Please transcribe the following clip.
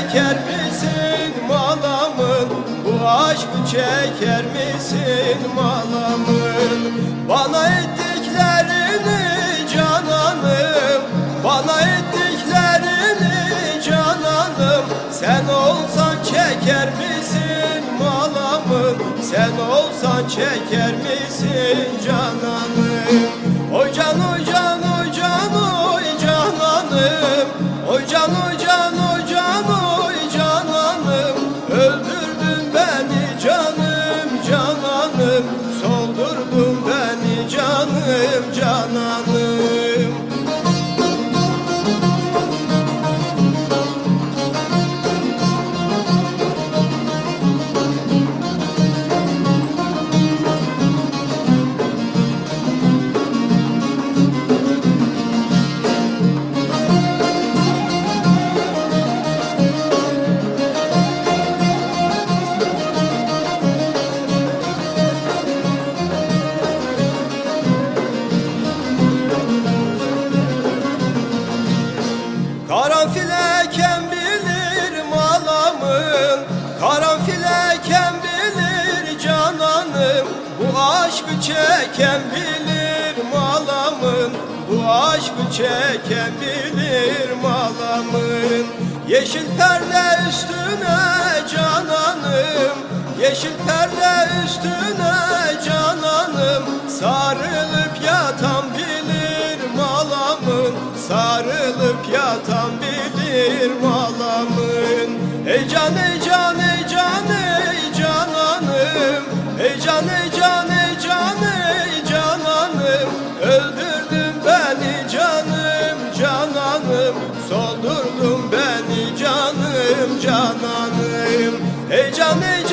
çeker misin malamın Bu aşkı çeker misin malamın Bana ettiklerini cananım Bana ettiklerini cananım. Sen olsan çeker misin malamın Sen olsan çeker misin cananım canım Karanfil eken bilir malamın Karanfil eken bilir cananım. Bu aşkı çeken bilir malamın Bu aşkı çeken bilir malamın Yeşil perde üstüne cananım. Yeşil perde üstüne cananım. Sarılıp yatan bilir malamın Sarılıp yatan gelir malamın Ey can ey can ey can ey cananım. Ey can ey can ey can ey cananım. Öldürdün beni canım cananım. Soldurdun beni canım cananım. Ey can ey can